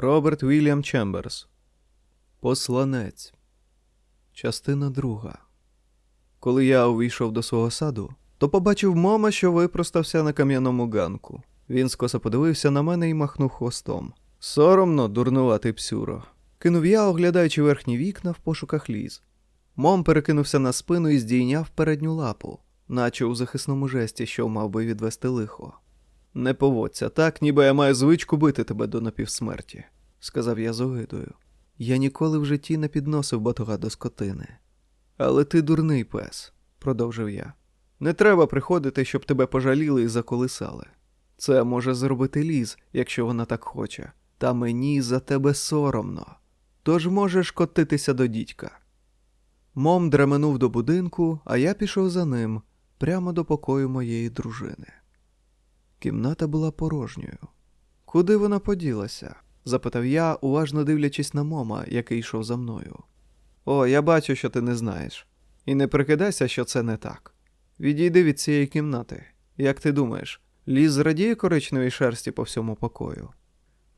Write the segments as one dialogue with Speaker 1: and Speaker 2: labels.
Speaker 1: Роберт Вільям Чемберс. Посланець. Частина друга. Коли я увійшов до свого саду, то побачив мома, що випростався на кам'яному ганку. Він скоса подивився на мене і махнув хвостом. Соромно, дурнуватий псюро. Кинув я, оглядаючи верхні вікна в пошуках ліз. Мом перекинувся на спину і здійняв передню лапу, наче у захисному жесті, що мав би відвести лихо. Не поводься так, ніби я маю звичку бити тебе до напівсмерті, сказав я з огидою. Я ніколи в житті не підносив батога до скотини. Але ти дурний пес, продовжив я. Не треба приходити, щоб тебе пожаліли і заколисали. Це може зробити ліз, якщо вона так хоче, та мені за тебе соромно. Тож можеш котитися до дідька. Мом дременув до будинку, а я пішов за ним, прямо до покою моєї дружини. Кімната була порожньою. Куди вона поділася? запитав я, уважно дивлячись на мома, який йшов за мною. О, я бачу, що ти не знаєш. І не прикидайся, що це не так. Відійди від цієї кімнати. Як ти думаєш, ліс зрадіє коричневій шерсті по всьому покою?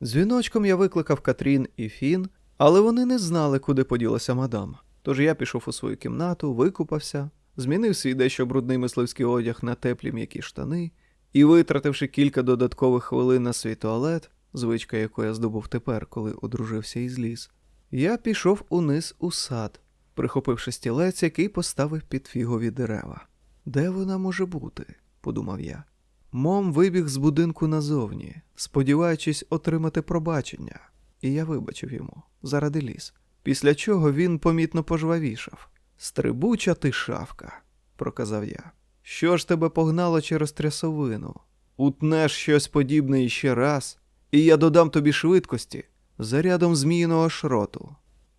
Speaker 1: Дзвіночком я викликав Катрін і Фін, але вони не знали, куди поділася мадам. Тож я пішов у свою кімнату, викупався, змінив свій дещо брудний мисливський одяг на теплі м'які штани і, витративши кілька додаткових хвилин на свій туалет, звичка, яку я здобув тепер, коли одружився із ліс, я пішов униз у сад, прихопивши стілець, який поставив під фігові дерева. Де вона може бути? подумав я. Мом вибіг з будинку назовні, сподіваючись отримати пробачення, і я вибачив йому заради ліс. Після чого він помітно пожвавішав. Стрибуча ти шавка, проказав я. Що ж тебе погнало через трясовину? Утнеш щось подібне іще раз, і я додам тобі швидкості зарядом зміїного шроту.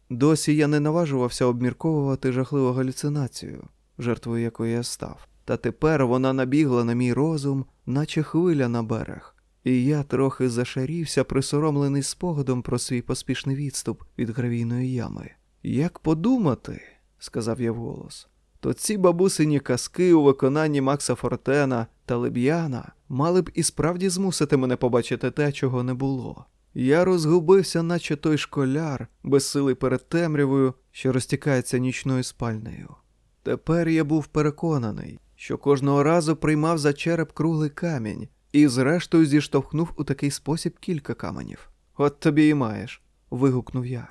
Speaker 1: Досі я не наважувався обмірковувати жахливу галюцинацію, жертвою якої я став. Та тепер вона набігла на мій розум, наче хвиля на берег, і я трохи зашарівся, присоромлений спогадом про свій поспішний відступ від гравійної ями. Як подумати, сказав я вголос, то ці бабусині казки у виконанні Макса Фортена та Леб'яна мали б і справді змусити мене побачити те, чого не було. Я розгубився, наче той школяр, безсилий перед темрявою, що розтікається нічною спальнею. Тепер я був переконаний, що кожного разу приймав за череп круглий камінь і, зрештою, зіштовхнув у такий спосіб кілька каменів. От тобі і маєш, вигукнув я.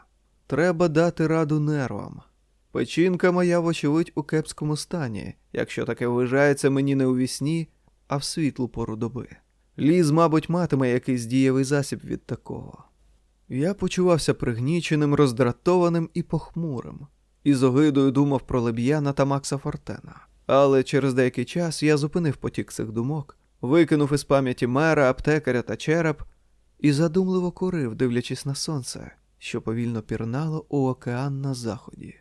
Speaker 1: Треба дати раду нервам. Печінка моя, вочевидь, у кепському стані, якщо таке вважається мені не у вісні, а в світлу пору доби. Ліз, мабуть, матиме якийсь дієвий засіб від такого. Я почувався пригніченим, роздратованим і похмурим, і з огидою думав про Леб'яна та Макса Фортена. Але через деякий час я зупинив потік цих думок, викинув із пам'яті мера, аптекаря та череп і задумливо курив, дивлячись на сонце, що повільно пірнало у океан на заході.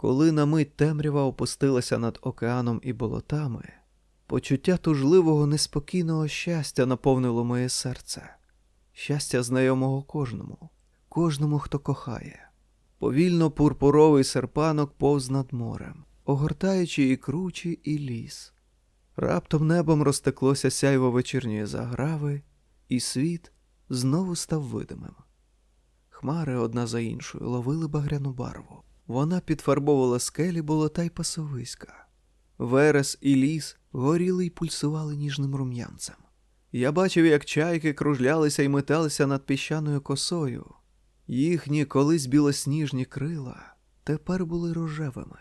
Speaker 1: Коли на мить темрява опустилася над океаном і болотами, почуття тужливого неспокійного щастя наповнило моє серце, щастя знайомого кожному, кожному, хто кохає. Повільно пурпуровий серпанок повз над морем, огортаючи і кручі, і ліс. Раптом небом розтеклося сяйво вечірньої заграви, і світ знову став видимим. Хмари одна за іншою ловили багряну барву. Вона підфарбовувала скелі болота й пасовиська. Верес і ліс горіли й пульсували ніжним рум'янцем. Я бачив, як чайки кружлялися й металися над піщаною косою. Їхні колись білосніжні крила тепер були рожевими.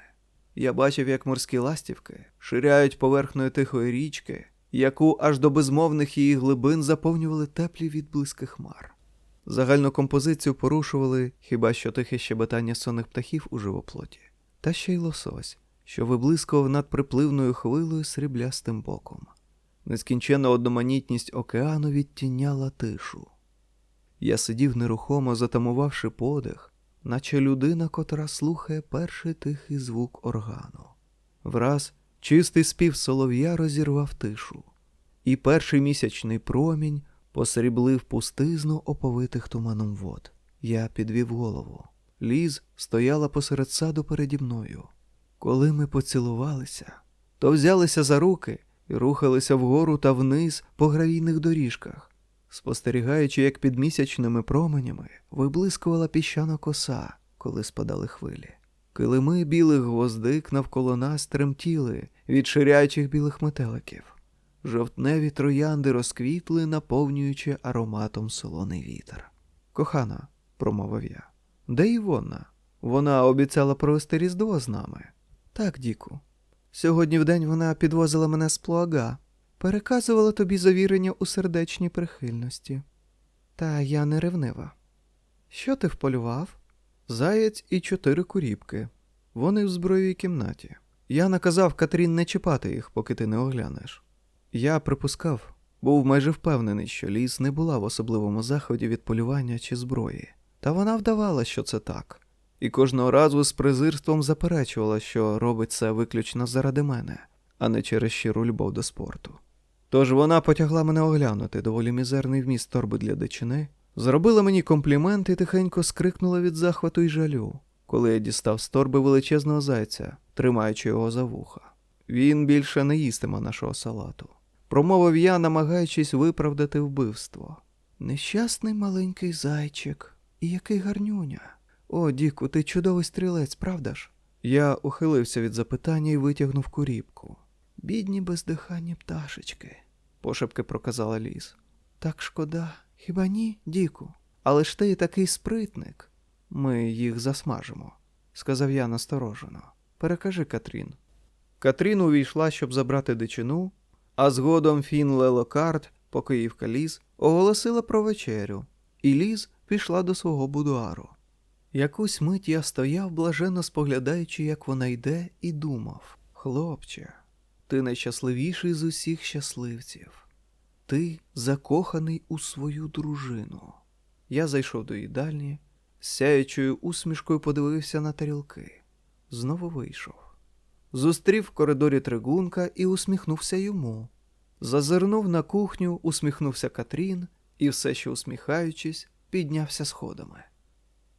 Speaker 1: Я бачив, як морські ластівки ширяють поверхнею тихої річки, яку аж до безмовних її глибин заповнювали теплі відблиски хмар. Загальну композицію порушували хіба що тихе щебетання сонних птахів у живоплоті, та ще й лосось, що виблискував над припливною хвилою сріблястим боком. Нескінченна одноманітність океану відтіняла тишу. Я сидів нерухомо, затамувавши подих, наче людина, котра слухає перший тихий звук органу. Враз чистий спів солов'я розірвав тишу, і перший місячний промінь посріблив пустизну оповитих туманом вод. Я підвів голову. Ліз стояла посеред саду переді мною. Коли ми поцілувалися, то взялися за руки і рухалися вгору та вниз по гравійних доріжках. спостерігаючи, як під місячними променями виблискувала піщана коса, коли спадали хвилі. Килими білих гвоздик навколо нас тремтіли від ширяючих білих метеликів. Жовтневі троянди розквітли, наповнюючи ароматом солоний вітер. Кохана, промовив я. Де Івона? Вона обіцяла провести Різдво з нами. Так, Діку. Сьогодні вдень вона підвозила мене з плуага, переказувала тобі завірення у сердечній прихильності. Та я не ревнива. Що ти вполював? Заєць і чотири куріпки. Вони в зброєвій кімнаті. Я наказав Катрін не чіпати їх, поки ти не оглянеш. Я припускав, був майже впевнений, що ліс не була в особливому заході від полювання чи зброї, та вона вдавала, що це так, і кожного разу з презирством заперечувала, що робить це виключно заради мене, а не через щиру любов до спорту. Тож вона потягла мене оглянути доволі мізерний вміст торби для дичини, зробила мені комплімент і тихенько скрикнула від захвату й жалю, коли я дістав з торби величезного зайця, тримаючи його за вуха. Він більше не їстиме нашого салату. Промовив я, намагаючись виправдати вбивство. Нещасний маленький зайчик, і який гарнюня. О, Діку, ти чудовий стрілець, правда ж? Я ухилився від запитання і витягнув куріпку. Бідні бездиханні пташечки, пошепки проказала ліс. Так шкода, хіба ні, Діку? Але ж ти такий спритник. Ми їх засмажимо, сказав я насторожено. Перекажи Катрін. Катрін увійшла, щоб забрати дичину, а згодом Фін Лелокарт, покоївка ліс, оголосила про вечерю, і ліс пішла до свого будуару. Якусь мить я стояв, блаженно споглядаючи, як вона йде, і думав: Хлопче, ти найщасливіший з усіх щасливців. Ти закоханий у свою дружину. Я зайшов до їдальні, сяючою усмішкою подивився на тарілки. Знову вийшов. Зустрів в коридорі тригунка і усміхнувся йому. Зазирнув на кухню, усміхнувся Катрін і, все ще усміхаючись, піднявся сходами.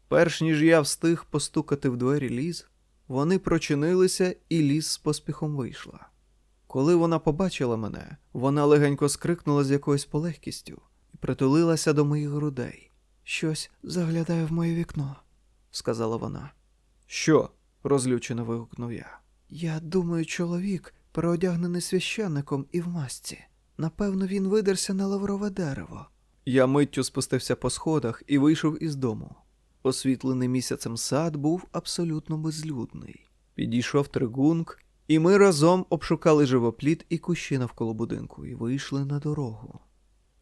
Speaker 1: Перш ніж я встиг постукати в двері ліз, вони прочинилися, і ліз з поспіхом вийшла. Коли вона побачила мене, вона легенько скрикнула з якоюсь полегкістю і притулилася до моїх грудей. Щось заглядає в моє вікно, сказала вона. Що? розлючено вигукнув я. Я думаю, чоловік, переодягнений священником і в масці. Напевно, він видерся на лаврове дерево. Я миттю спустився по сходах і вийшов із дому. Освітлений місяцем сад був абсолютно безлюдний. Підійшов тригунг, і ми разом обшукали живопліт і кущі навколо будинку і вийшли на дорогу.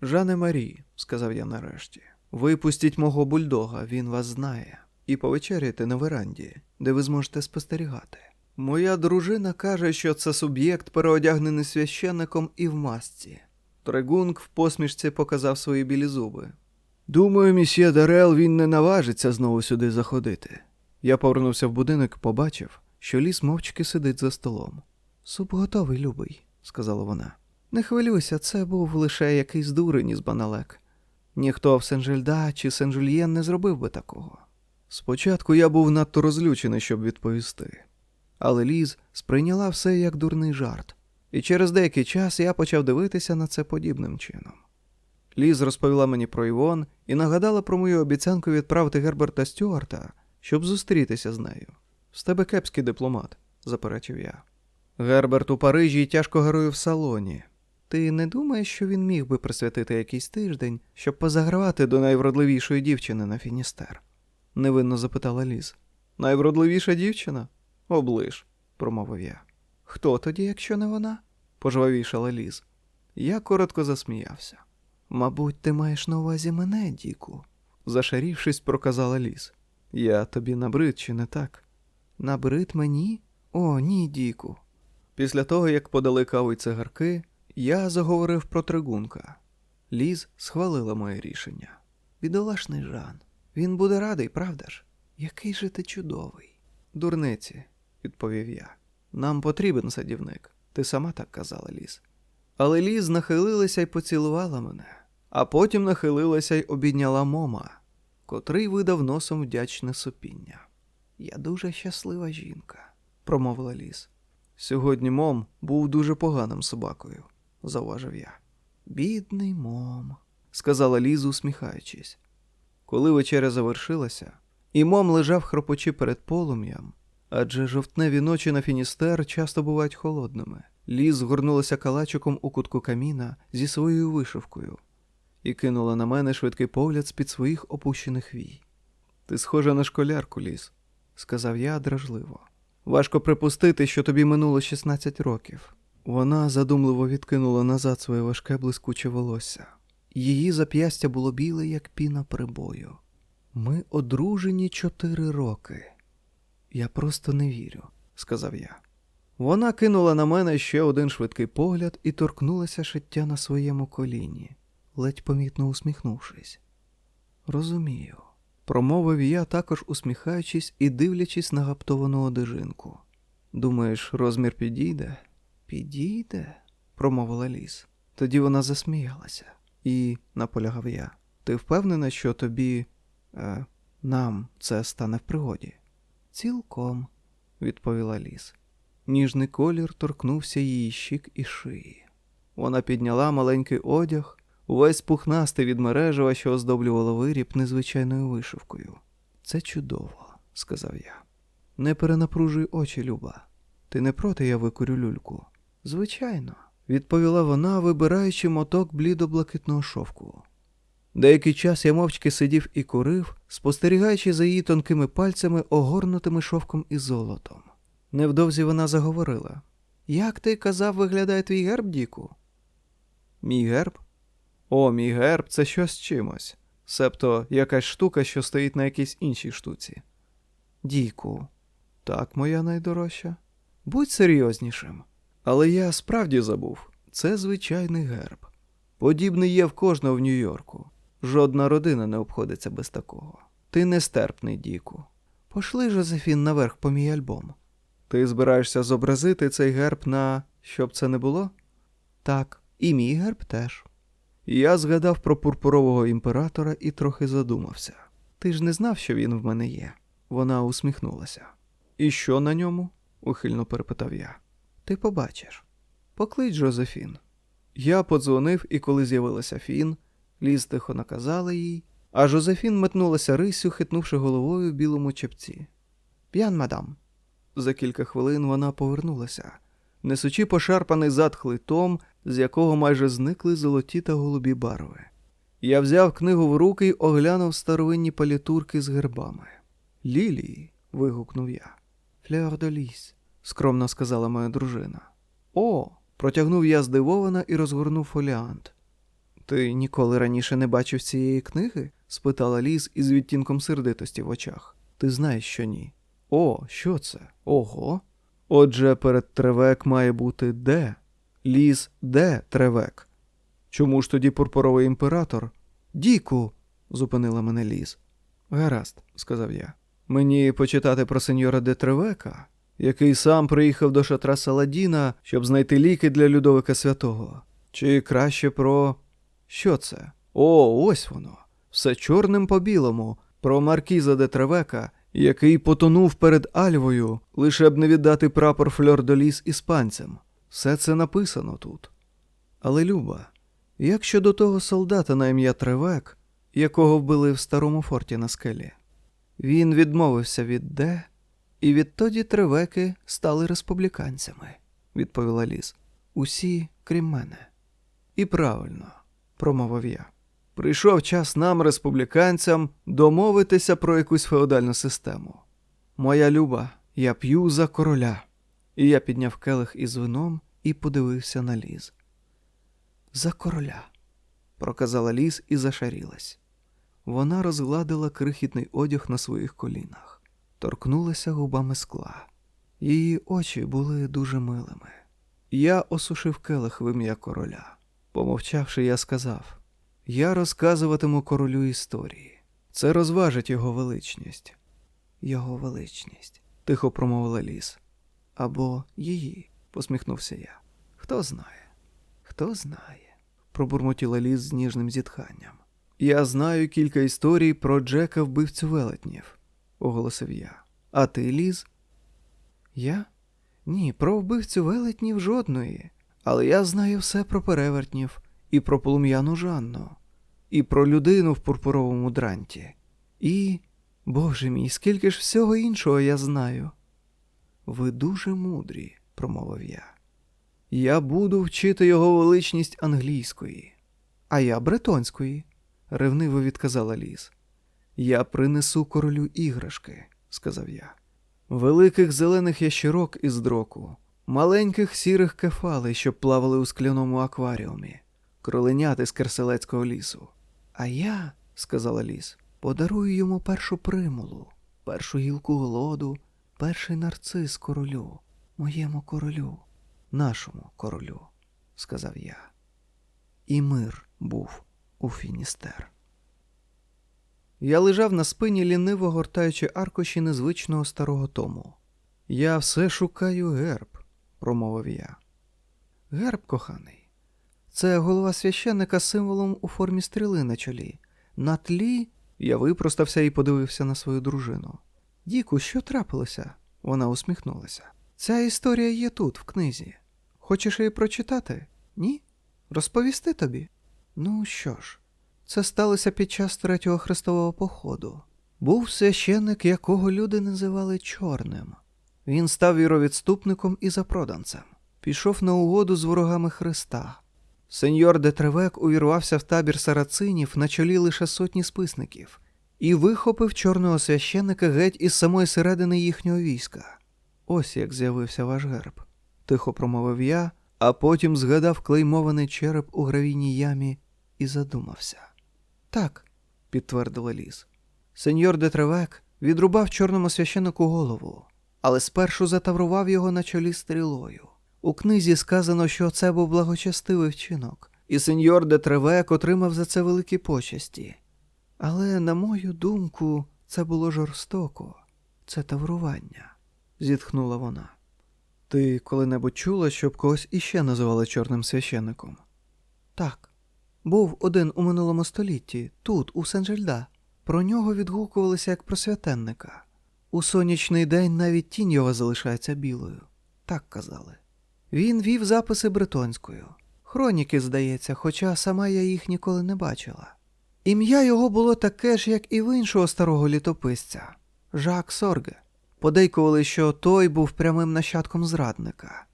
Speaker 1: Жане Марі, сказав я нарешті, випустіть мого бульдога, він вас знає, і повечеряйте на веранді, де ви зможете спостерігати. Моя дружина каже, що це суб'єкт, переодягнений священником і в масці. Тригунг в посмішці показав свої білі зуби. Думаю, місьє Дарел він не наважиться знову сюди заходити. Я повернувся в будинок і побачив, що ліс мовчки сидить за столом. Суп готовий, любий, сказала вона. Не хвилюйся, це був лише якийсь дурень із баналек. Ніхто в Сен-Жильда чи Сен-Жульєн не зробив би такого. Спочатку я був надто розлючений, щоб відповісти, але Ліз сприйняла все як дурний жарт, і через деякий час я почав дивитися на це подібним чином. Ліз розповіла мені про Івон і нагадала про мою обіцянку відправити Герберта Стюарта, щоб зустрітися з нею. З тебе кепський дипломат, заперечив я. Герберт у Парижі тяжко герує в салоні. Ти не думаєш, що він міг би присвятити якийсь тиждень, щоб позагравати до найвродливішої дівчини на Фіністер? невинно запитала Ліз. Найвродливіша дівчина? Оближ, промовив я. Хто тоді, якщо не вона? пожвавішала Ліз. Я коротко засміявся. Мабуть, ти маєш на увазі мене, Діку, зашарівшись, проказала ліс. Я тобі набрид, чи не так? Набрид мені? О, ні, Діку. Після того, як подали каву й цигарки, я заговорив про тригунка. Ліз схвалила моє рішення. Бідолашний Жан. Він буде радий, правда ж? Який же ти чудовий. Дурниці, відповів я. Нам потрібен садівник. Ти сама так казала, Ліз. Але Ліз нахилилася й поцілувала мене, а потім нахилилася й обідняла мома, котрий видав носом вдячне сопіння. Я дуже щаслива жінка, промовила Ліз. Сьогодні мом був дуже поганим собакою, зауважив я. Бідний мом, сказала Ліз, усміхаючись. Коли вечеря завершилася, і мом лежав хропочи перед полум'ям, адже жовтневі ночі на Фіністер часто бувають холодними. Ліз згорнулася калачиком у кутку каміна зі своєю вишивкою і кинула на мене швидкий погляд з-під своїх опущених вій. Ти схожа на школярку, Ліз, сказав я дражливо. Важко припустити, що тобі минуло 16 років. Вона задумливо відкинула назад своє важке блискуче волосся. Її зап'ястя було біле, як піна прибою. Ми одружені чотири роки. Я просто не вірю, сказав я. Вона кинула на мене ще один швидкий погляд і торкнулася шиття на своєму коліні, ледь помітно усміхнувшись. Розумію, промовив я, також усміхаючись і дивлячись на гаптовану одежинку. Думаєш, розмір підійде? Підійде, промовила ліс. Тоді вона засміялася. І, наполягав я, ти впевнена, що тобі, е, нам це стане в пригоді? Цілком, відповіла ліс. Ніжний колір торкнувся її щік і шиї. Вона підняла маленький одяг, увесь пухнастий від мережева, що оздоблювало виріб незвичайною вишивкою. Це чудово, сказав я. Не перенапружуй очі, Люба. Ти не проти я викурю люльку? Звичайно, відповіла вона, вибираючи моток блідо-блакитного шовку. Деякий час я мовчки сидів і курив, спостерігаючи за її тонкими пальцями, огорнутими шовком і золотом. Невдовзі вона заговорила. Як ти казав, виглядає твій герб, Діку? Мій герб? О, мій герб це щось чимось. Себто якась штука, що стоїть на якійсь іншій штуці. Діку, так, моя найдорожча. Будь серйознішим. Але я справді забув це звичайний герб. Подібний є в кожного в Нью-Йорку. Жодна родина не обходиться без такого. Ти нестерпний, Діку. Пошли, Жозефін, наверх по мій альбом. Ти збираєшся зобразити цей герб на щоб це не було? Так, і мій герб теж. Я згадав про пурпурового імператора і трохи задумався. Ти ж не знав, що він в мене є. Вона усміхнулася. І що на ньому? ухильно перепитав я. Ти побачиш. Поклич Жозефін. Я подзвонив, і коли з'явилася Фін, ліз тихо наказала їй, а Жозефін метнулася рисю, хитнувши головою в білому чепці. П'ян, мадам. За кілька хвилин вона повернулася, несучи пошарпаний затхлий том, з якого майже зникли золоті та голубі барви. Я взяв книгу в руки й оглянув старовинні палітурки з гербами. Лілії. вигукнув я. Флeur de ліс, скромно сказала моя дружина. О, протягнув я здивовано і розгорнув фоліант. Ти ніколи раніше не бачив цієї книги? спитала Ліз із відтінком сердитості в очах. Ти знаєш, що ні. О, що це? Ого. Отже, перед тревек має бути де? Ліз де тревек? Чому ж тоді пурпуровий імператор? Діку, зупинила мене ліз. Гаразд, сказав я. Мені почитати про сеньора де Тревека, який сам приїхав до шатра Саладіна, щоб знайти ліки для Людовика Святого. Чи краще про. Що це? О, ось воно. Все чорним по білому, про Маркіза де Тревека, який потонув перед Альвою, лише б не віддати прапор Фльор-до-Ліс іспанцям. Все це написано тут. Але Люба, як щодо того солдата на ім'я Тревек, якого вбили в старому форті на скелі? Він відмовився від Де, і відтоді Тревеки стали республіканцями, відповіла Ліз. Усі, крім мене. І правильно, промовив я. Прийшов час нам, республіканцям, домовитися про якусь феодальну систему. Моя люба, я п'ю за короля. І я підняв келих із вином і подивився на ліз. За короля, проказала ліз і зашарілась. Вона розгладила крихітний одяг на своїх колінах, торкнулася губами скла. Її очі були дуже милими. Я осушив келих в ім'я короля. Помовчавши, я сказав: Я розказуватиму королю історії. Це розважить його величність. Його величність, тихо промовила ліс. Або її, посміхнувся я. Хто знає? Хто знає? пробурмотіла ліс з ніжним зітханням. Я знаю кілька історій про Джека вбивцю велетнів, оголосив я. А ти, Ліз? Я? Ні, про вбивцю велетнів жодної. Але я знаю все про перевертнів і про полум'яну Жанну. і про людину в пурпуровому дранті. І, Боже мій, скільки ж всього іншого я знаю. Ви дуже мудрі, промовив я. Я буду вчити його величність англійської, а я бретонської, ревниво відказала ліс. Я принесу королю іграшки, сказав я. Великих зелених ящерок із дроку, маленьких сірих кефалей, що плавали у скляному акваріумі, кроленяти з керселецького лісу. А я, сказала ліс, подарую йому першу примулу, першу гілку голоду, перший нарцис королю, моєму королю, нашому королю, сказав я. І мир був у Фіністер. Я лежав на спині, ліниво гортаючи аркуші незвичного старого тому. Я все шукаю герб, промовив я. Герб, коханий, це голова священника символом у формі стріли на чолі. На тлі я випростався і подивився на свою дружину. Діку, що трапилося? Вона усміхнулася. Ця історія є тут, в книзі. Хочеш її прочитати? Ні? Розповісти тобі? Ну що ж, це сталося під час третього хрестового походу. Був священник, якого люди називали чорним. Він став віровідступником і запроданцем, пішов на угоду з ворогами Христа. Сеньор де Тревек увірвався в табір сарацинів на чолі лише сотні списників і вихопив чорного священника геть із самої середини їхнього війська. Ось як з'явився ваш герб, тихо промовив я, а потім згадав клеймований череп у гравійній ямі і задумався. Так, підтвердила ліс. Сеньор де Тревек відрубав чорному священику голову, але спершу затаврував його на чолі стрілою. У книзі сказано, що це був благочестивий вчинок, і сеньор де Тревек отримав за це великі почесті. Але, на мою думку, це було жорстоко, це таврування, зітхнула вона. Ти коли-небудь чула, щоб когось іще називали чорним священником? Так. Був один у минулому столітті, тут, у Сен-Жильда. Про нього відгукувалися як про святенника. У сонячний день навіть тінь його залишається білою. Так казали. Він вів записи бретонською. Хроніки, здається, хоча сама я їх ніколи не бачила. Ім'я його було таке ж, як і в іншого старого літописця Жак Сорге. Подейкували, що той був прямим нащадком зрадника.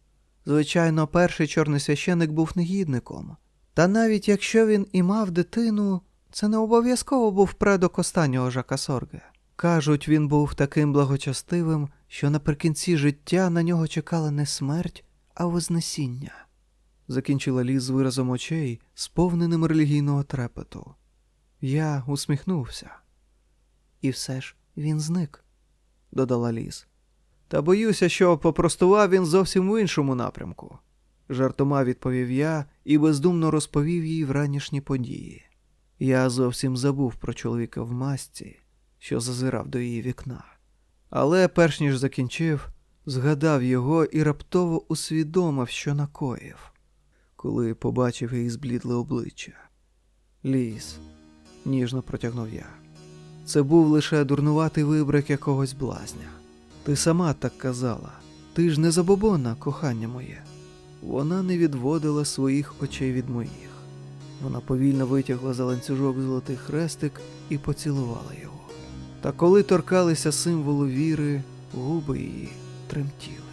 Speaker 1: Звичайно, перший чорний священик був негідником. Та навіть якщо він і мав дитину, це не обов'язково був предок останнього Жака Сорге. Кажуть, він був таким благочестивим, що наприкінці життя на нього чекала не смерть, а вознесіння. Закінчила ліс з виразом очей, сповненим релігійного трепету. Я усміхнувся. І все ж він зник, додала ліс. Та боюся, що попростував він зовсім в іншому напрямку. Жартома відповів я і бездумно розповів їй вранішні події. Я зовсім забув про чоловіка в масці, що зазирав до її вікна. Але, перш ніж закінчив, згадав його і раптово усвідомив, що накоїв, коли побачив її зблідле обличчя. Ліс, ніжно протягнув я. Це був лише дурнуватий вибрик якогось блазня. Ти сама так казала. Ти ж не забобонна, кохання моє. Вона не відводила своїх очей від моїх. Вона повільно витягла за ланцюжок золотий хрестик і поцілувала його. Та коли торкалися символу віри, губи її тремтіли.